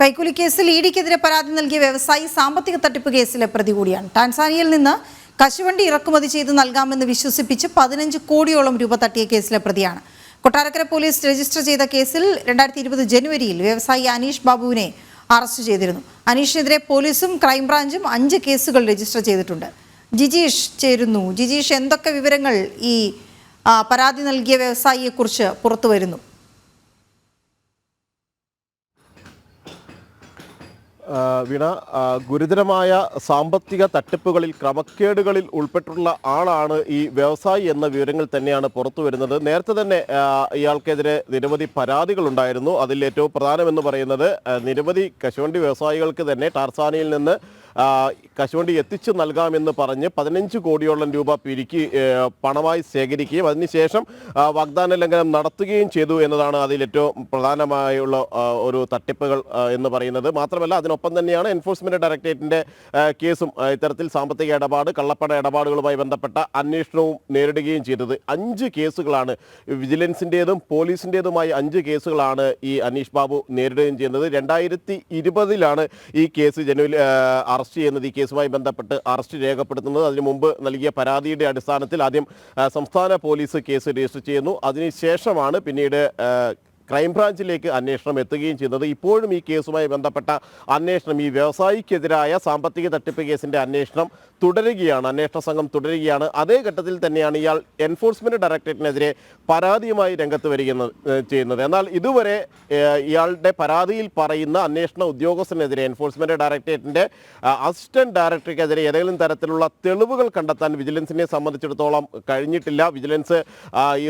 കൈക്കൂലി കേസിൽ ഡിക്കെതിരെ പരാതി നൽകിയ വ്യവസായി സാമ്പത്തിക തട്ടിപ്പ് കേസിലെ പ്രതി കൂടിയാണ്. ടാൻസാനിയയിൽ നിന്ന് കശുവണ്ടി ഇറക്കുമതി ചെയ്ത് നൽകാമെന്ന് വിശ്വസിപ്പിച്ച് പതിനഞ്ച് കോടിയോളം രൂപ തട്ടിയ കേസിലെ പ്രതിയാണ്. കൊട്ടാരക്കര പോലീസ് രജിസ്റ്റർ ചെയ്ത കേസിൽ രണ്ടായിരത്തി ഇരുപത് ജനുവരിയിൽ വ്യവസായി അനീഷ് ബാബുവിനെ അറസ്റ്റ് ചെയ്തിരുന്നു. അനീഷിനെതിരെ പോലീസും ക്രൈംബ്രാഞ്ചും അഞ്ച് കേസുകൾ രജിസ്റ്റർ ചെയ്തിട്ടുണ്ട്. ജിജീഷ് ചേരുന്നു. ജിജീഷ് എന്തൊക്കെ വിവരങ്ങൾ ഈ പരാതി നൽകിയ വ്യവസായിയെക്കുറിച്ച് പുറത്തു വരുന്നു വീണ ഗുരുതരമായ സാമ്പത്തിക തട്ടിപ്പുകളിൽ ക്രമക്കേടുകളിൽ ഉൾപ്പെട്ടുള്ള ആളാണ് ഈ വ്യവസായി എന്ന വിവരങ്ങൾ തന്നെയാണ് പുറത്തു വരുന്നത്. നേരത്തെ തന്നെ ഇയാൾക്കെതിരെ നിരവധി പരാതികൾ ഉണ്ടായിരുന്നു അതിൽ ഏറ്റവും പ്രധാനമെന്ന് പറയുന്നത് നിരവധി കശുവണ്ടി വ്യവസായികൾക്ക് തന്നെ ടാർസാനയിൽ നിന്ന് കശുവണ്ടി എത്തിച്ചു നൽകാമെന്ന് പറഞ്ഞ് പതിനഞ്ച് കോടിയോളം രൂപ പിരിക്കി പണമായി ശേഖരിക്കുകയും അതിനുശേഷം വാഗ്ദാന ലംഘനം നടത്തുകയും ചെയ്തു എന്നതാണ് അതിൽ ഏറ്റവും പ്രധാനമായുള്ള ഒരു തട്ടിപ്പുകൾ എന്ന് പറയുന്നത്. മാത്രമല്ല അതിനൊപ്പം തന്നെയാണ് എൻഫോഴ്സ്മെന്റ് ഡയറക്ടറേറ്റിന്റെ കേസും ഇത്തരത്തിൽ സാമ്പത്തിക ഇടപാട് കള്ളപ്പണ ഇടപാടുകളുമായി ബന്ധപ്പെട്ട അന്വേഷണവും നേരിടുകയും ചെയ്തത്. അഞ്ച് കേസുകളാണ് വിജിലൻസിന്റെതും പോലീസിന്റെതുമായി അഞ്ച് കേസുകളാണ് ഈ അനീഷ് ബാബു നേരിടുകയും ചെയ്യുന്നത്. രണ്ടായിരത്തി ഇരുപതിലാണ് ഈ കേസ് ജനുവരി ആ, അറസ്റ്റ് ചെയ്യുന്നത് ഈ കേസുമായി ബന്ധപ്പെട്ട് അറസ്റ്റ് രേഖപ്പെടുത്തുന്നത് അതിനു മുമ്പ് നൽകിയ പരാതിയുടെ അടിസ്ഥാനത്തിൽ ആദ്യം സംസ്ഥാന പോലീസ് കേസ് രജിസ്റ്റർ ചെയ്യുന്നു. അതിനുശേഷമാണ് പിന്നീട് ക്രൈംബ്രാഞ്ചിലേക്ക് അന്വേഷണം എത്തുകയും ചെയ്യുന്നത് ഇപ്പോഴും ഈ കേസുമായി ബന്ധപ്പെട്ട അന്വേഷണം ഈ വ്യവസായിക്കെതിരായ സാമ്പത്തിക തട്ടിപ്പ് കേസിന്റെ അന്വേഷണം തുടരുകയാണ് അന്വേഷണ സംഘം തുടരുകയാണ്. അതേ ഘട്ടത്തിൽ തന്നെയാണ് ഇയാൾ എൻഫോഴ്സ്മെന്റ് ഡയറക്ടറേറ്റിനെതിരെ പരാതിയുമായി രംഗത്ത് വരികയെന്ന് ചെയ്യുന്നത്. എന്നാൽ ഇതുവരെ ഇയാളുടെ പരാതിയിൽ പറയുന്ന അന്വേഷണ ഉദ്യോഗസ്ഥനെതിരെ എൻഫോഴ്സ്മെന്റ് ഡയറക്ടറേറ്റിന്റെ അസിസ്റ്റന്റ് ഡയറക്ടർക്കെതിരെ ഏതെങ്കിലും തരത്തിലുള്ള തെളിവുകൾ കണ്ടെത്താൻ വിജിലൻസിനെ സംബന്ധിച്ചിടത്തോളം കഴിഞ്ഞിട്ടില്ല. വിജിലൻസ്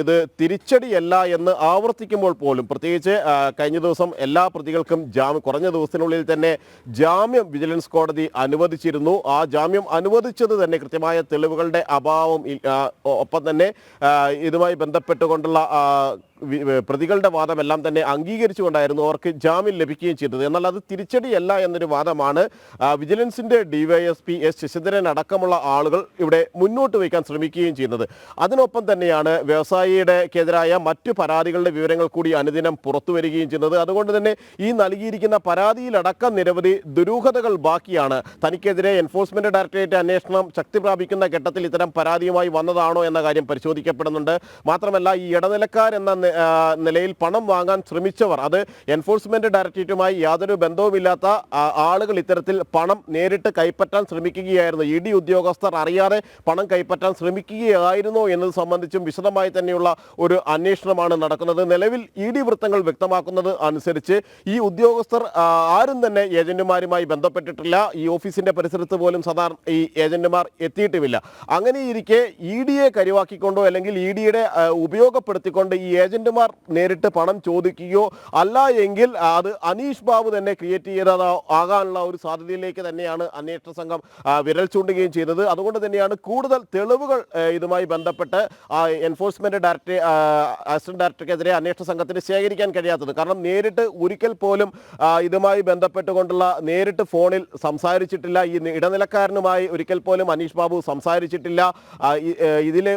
ഇത് തിരിച്ചടിയല്ല എന്ന് ആവർത്തിക്കുമ്പോൾ പോലും പ്രത്യേകിച്ച് കഴിഞ്ഞ ദിവസം എല്ലാ പ്രതികൾക്കും ജാമ്യം കുറഞ്ഞ ദിവസത്തിനുള്ളിൽ തന്നെ ജാമ്യം വിജിലൻസ് കോടതി അനുവദിച്ചിരുന്നു. ആ ജാമ്യം അനുവദിച്ചത് തന്നെ കൃത്യമായ തെളിവുകളുടെ അഭാവം ഒപ്പം തന്നെ ഇതുമായി ബന്ധപ്പെട്ടുകൊണ്ടുള്ള പ്രതികളുടെ വാദമെല്ലാം തന്നെ അംഗീകരിച്ചുകൊണ്ടായിരുന്നു അവർക്ക് ജാമ്യം ലഭിക്കുകയും ചെയ്തത്. എന്നാൽ അത് തിരിച്ചടിയല്ല എന്നൊരു വാദമാണ് വിജിലൻസിന്റെ ഡിവൈഎസ്പി എസ് ശശിധരൻ അടക്കമുള്ള ആളുകൾ ഇവിടെ മുന്നോട്ട് വയ്ക്കാൻ ശ്രമിക്കുകയും ചെയ്യുന്നത്. അതിനൊപ്പം തന്നെയാണ് വ്യവസായിയുടെ എതിരായ മറ്റു പരാതികളുടെ വിവരങ്ങൾ കൂടി അനുദിനം പുറത്തു വരികയും ചെയ്യുന്നത്. അതുകൊണ്ട് തന്നെ ഈ നൽകിയിരിക്കുന്ന പരാതിയിലടക്കം നിരവധി ദുരൂഹതകൾ ബാക്കിയാണ്. തനിക്കെതിരെ എൻഫോഴ്സ്മെന്റ് ഡയറക്ടറേറ്റ് അന്വേഷണം ശക്തി പ്രാപിക്കുന്ന ഘട്ടത്തിൽ ഇത്തരം പരാതിയുമായി വന്നതാണോ എന്ന കാര്യം പരിശോധിക്കപ്പെടുന്നുണ്ട്. മാത്രമല്ല ഈ ഇടനിലക്കാരെന്ന നിലയിൽ പണം വാങ്ങാൻ ശ്രമിച്ചവർ അത് എൻഫോഴ്സ്മെന്റ് ഡയറക്ടറേറ്റുമായി യാതൊരു ബന്ധവുമില്ലാത്ത ആളുകൾ ഇത്തരത്തിൽ പണം നേരിട്ട് കൈപ്പറ്റാൻ ശ്രമിക്കുകയായിരുന്നു. ഇ ഡി ഉദ്യോഗസ്ഥർ അറിയാതെ പണം കൈപ്പറ്റാൻ ശ്രമിക്കുകയായിരുന്നു എന്നത് സംബന്ധിച്ചും വിശദമായി തന്നെയുള്ള ഒരു അന്വേഷണമാണ് നടക്കുന്നത്. നിലവിൽ ഇ ഡി വൃത്തങ്ങൾ വ്യക്തമാക്കുന്നത് അനുസരിച്ച് ഈ ഉദ്യോഗസ്ഥർ ആരും തന്നെ ഏജന്റുമാരുമായി ബന്ധപ്പെട്ടിട്ടില്ല. ഈ ഓഫീസിന്റെ പരിസരത്ത് പോലും സാധാരണ ഈ ഏജന്റുമാർ എത്തിയിട്ടുമില്ല. അങ്ങനെയിരിക്കെ ഇ ഡിയെ കരുവാക്കിക്കൊണ്ടോ അല്ലെങ്കിൽ ഇ ഡിയുടെ ഉപയോഗപ്പെടുത്തിക്കൊണ്ട് ഈ ഏജന്റുമാർ നേരിട്ട് പണം ചോദിക്കുകയോ അല്ല എങ്കിൽ അത് അനീഷ് ബാബു തന്നെ ക്രിയേറ്റ് ചെയ്തതോ ആകാനുള്ള ഒരു സാധ്യതയിലേക്ക് തന്നെയാണ് അന്വേഷണ സംഘം വിരൽ ചൂണ്ടുകയും ചെയ്തത്. അതുകൊണ്ട് തന്നെയാണ് കൂടുതൽ തെളിവുകൾ ഇതുമായി ബന്ധപ്പെട്ട് എൻഫോഴ്സ്മെന്റ് ഡയറക്ടർ അസിസ്റ്റന്റ് ഡയറക്ടർക്കെതിരെ അന്വേഷണ സംഘത്തിന് ശേഖരിക്കാൻ കഴിയാത്തത്. കാരണം നേരിട്ട് ഒരിക്കൽ പോലും ഇതുമായി ബന്ധപ്പെട്ടുകൊണ്ടുള്ള നേരിട്ട് ഫോണിൽ സംസാരിച്ചിട്ടില്ല. ഈ ഇടനിലക്കാരനുമായി ഒരിക്കൽ പോലും അനീഷ് ബാബു സംസാരിച്ചിട്ടില്ല. ഇതിലെ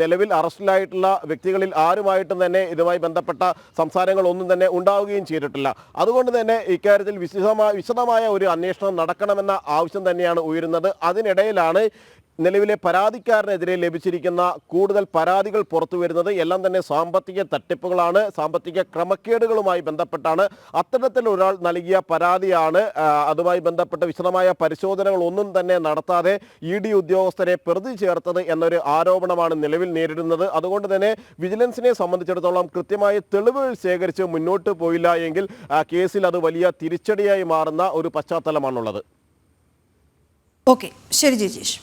നിലവിൽ അറസ്റ്റിലായിട്ടുള്ള വ്യക്തികളിൽ ആരുമായിട്ടും തന്നെ ഇതുമായി ബന്ധപ്പെട്ട സംസാരങ്ങൾ ഒന്നും തന്നെ ഉണ്ടാവുകയും ചെയ്തിട്ടില്ല. അതുകൊണ്ട് തന്നെ ഇക്കാര്യത്തിൽ വിശദമായ വിശദമായ ഒരു അന്വേഷണം നടക്കണമെന്ന ആവശ്യം തന്നെയാണ് ഉയരുന്നത്. അതിനിടയിലാണ് നിലവിലെ പരാതിക്കാരനെതിരെ ലഭിച്ചിരിക്കുന്ന കൂടുതൽ പരാതികൾ പുറത്തു വരുന്നത് എല്ലാം തന്നെ സാമ്പത്തിക തട്ടിപ്പുകളാണ്. സാമ്പത്തിക ക്രമക്കേടുകളുമായി ബന്ധപ്പെട്ടാണ്. അത്തരത്തിൽ ഒരാൾ നൽകിയ പരാതിയാണ് അതുമായി ബന്ധപ്പെട്ട വിശദമായ പരിശോധനകൾ ഒന്നും തന്നെ നടത്താതെ ഇ ഡി ഉദ്യോഗസ്ഥരെ പ്രതി ചേർത്തത് എന്നൊരു ആരോപണമാണ് നിലവിൽ നേരിടുന്നത്. അതുകൊണ്ട് തന്നെ വിജിലൻസിനെ സംബന്ധിച്ചിടത്തോളം കൃത്യമായ തെളിവുകൾ ശേഖരിച്ച് മുന്നോട്ട് പോയില്ല എങ്കിൽ കേസിൽ അത് വലിയ തിരിച്ചടിയായി മാറുന്ന ഒരു പശ്ചാത്തലമാണുള്ളത്. ഓക്കെ ശരി ജിജീഷ്